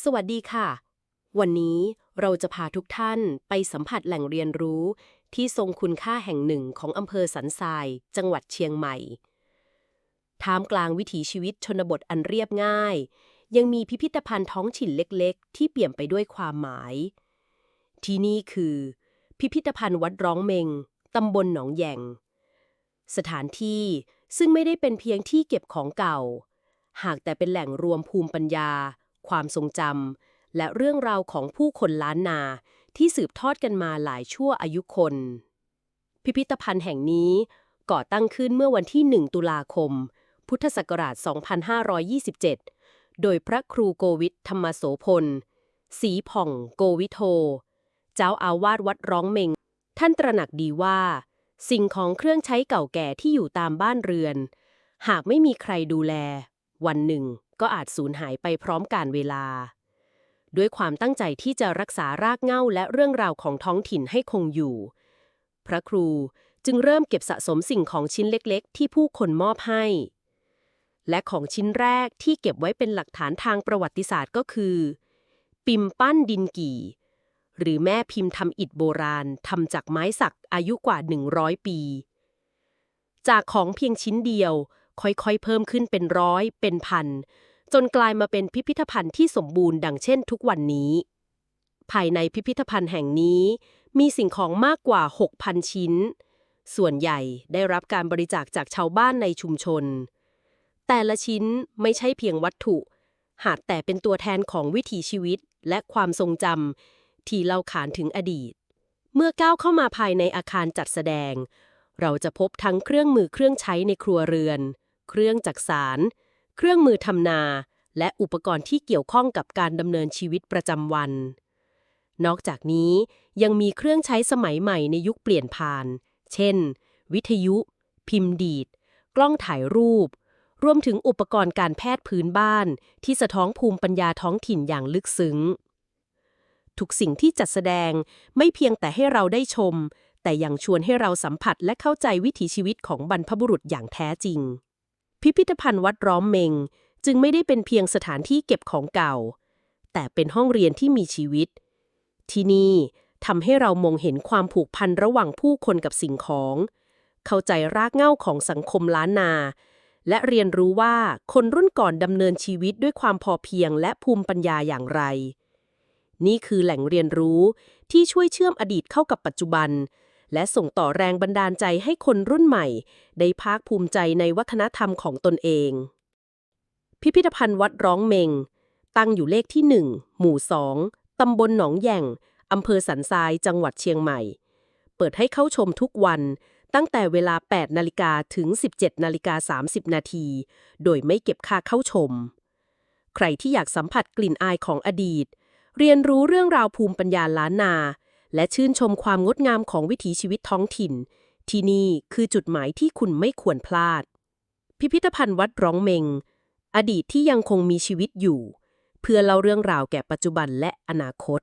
สวัสดีค่ะ วันนี้เราจะพาทุกท่านไปสัมผัสแหล่งเรียนรู้ ที่ทรงคุณค่าแห่งหนึ่งของอำเภอสันทราย จังหวัดเชียงใหม่ท่ามกลางวิถีชีวิตชนบทอันเรียบง่าย ยังมีพิพิธภัณฑ์ท้องถิ่นเล็กๆ ที่เปี่ยมไปด้วยความหมาย ที่นี่คือ พิพิธภัณฑ์วัดร้องเมงตำบลหนองแยงสถานที่ซึ่งไม่ได้เป็นเพียงที่เก็บของเก่า หากแต่เป็นแหล่งรวมภูมิปัญญา ความทรงจำและเรื่องราวของผู้คนล้านนาที่สืบทอดกันมาหลายชั่วอายุคน พิพิธภัณฑ์แห่งนี้ก่อตั้งขึ้นเมื่อวันที่ 1 ตุลาคม พุทธศักราช 2527 โดยพระครูโกวิทธรรมโสพลศรีผ่องโกวิโท เจ้าอาวาสวัดร้องเมง ท่านตระหนักดีว่า สิ่งของเครื่องใช้เก่าแก่ที่อยู่ตามบ้านเรือน หากไม่มีใครดูแล วันหนึ่ง ก็อาจสูญหายไปพร้อมกาลเวลา ด้วยความตั้งใจที่จะรักษารากเหง้าและเรื่องราวของท้องถิ่นให้คงอยู่ พระครูจึงเริ่มเก็บสะสมสิ่งของชิ้นเล็กๆ ที่ผู้คนมอบให้ และของชิ้นแรกที่เก็บไว้เป็นหลักฐานทางประวัติศาสตร์ก็คือ ปิมปั้นดินกี่ หรือแม่พิมพ์ทำอิฐโบราณทำจากไม้สักอายุกว่า 100 ปี จากของเพียงชิ้นเดียว ค่อยๆ เพิ่มขึ้นเป็นร้อย เป็นพัน จนกลายมาเป็นพิพิธภัณฑ์ที่สมบูรณ์ดังเช่นทุกวันนี้ ภายในพิพิธภัณฑ์แห่งนี้ มีสิ่งของมากกว่า 6,000 ชิ้น ส่วนใหญ่ได้รับการบริจาคจากชาวบ้านในชุมชน แต่ละชิ้นไม่ใช่เพียงวัตถุ หากแต่เป็นตัวแทนของวิถีชีวิตและความทรงจำที่เล่าขานถึงอดีต เมื่อก้าวเข้ามาภายในอาคารจัดแสดง เราจะพบทั้งเครื่องมือเครื่องใช้ในครัวเรือน เครื่องจักสาร เครื่องมือทำนา และอุปกรณ์ที่เกี่ยวข้องกับการดำเนินชีวิตประจำวัน นอกจากนี้ยังมีเครื่องใช้สมัยใหม่ในยุคเปลี่ยนผ่าน เช่น วิทยุ พิมพ์ดีด กล้องถ่ายรูป รวมถึงอุปกรณ์การแพทย์พื้นบ้าน ที่สะท้อนภูมิปัญญาท้องถิ่นอย่างลึกซึ้ง ทุกสิ่งที่จัดแสดงไม่เพียงแต่ให้เราได้ชม แต่ยังชวนให้เราสัมผัสและเข้าใจวิถีชีวิตของบรรพบุรุษอย่างแท้จริง พิพิธภัณฑ์วัดร้อมเมง จึงไม่ได้เป็นเพียงสถานที่เก็บของเก่า แต่เป็นห้องเรียนที่มีชีวิต ที่นี่ทำให้เรามองเห็นความผูกพันระหว่างผู้คนกับสิ่งของ เข้าใจรากเหง้าของสังคมล้านนา และเรียนรู้ว่าคนรุ่นก่อนดำเนินชีวิตด้วยความพอเพียงและภูมิปัญญาอย่างไร นี่คือแหล่งเรียนรู้ที่ช่วยเชื่อมอดีตเข้ากับปัจจุบัน และส่งต่อแรงบันดาลใจให้คนรุ่นใหม่ ได้ภาคภูมิใจในวัฒนธรรมของตนเอง พิพิธภัณฑ์วัดร้องเมง ตั้งอยู่เลขที่ 1 หมู่ 2 ตำบลหนองแย่งอำเภอสันทรายจังหวัดเชียงใหม่ เปิดให้เข้าชมทุกวันตั้งแต่เวลา 8 นาฬิกาถึง 17 นาฬิกา 30 นาที โดยไม่เก็บค่าเข้าชม ใครที่อยากสัมผัสกลิ่นอายของอดีต เรียนรู้เรื่องราวภูมิปัญญาล้านนา และชื่นชมความงดงามของวิถีชีวิตท้องถิ่น ที่นี่คือจุดหมายที่คุณไม่ควรพลาด พิพิธภัณฑ์วัดร้องเมง อดีตที่ยังคงมีชีวิตอยู่ เพื่อเล่าเรื่องราวแก่ปัจจุบันและอนาคต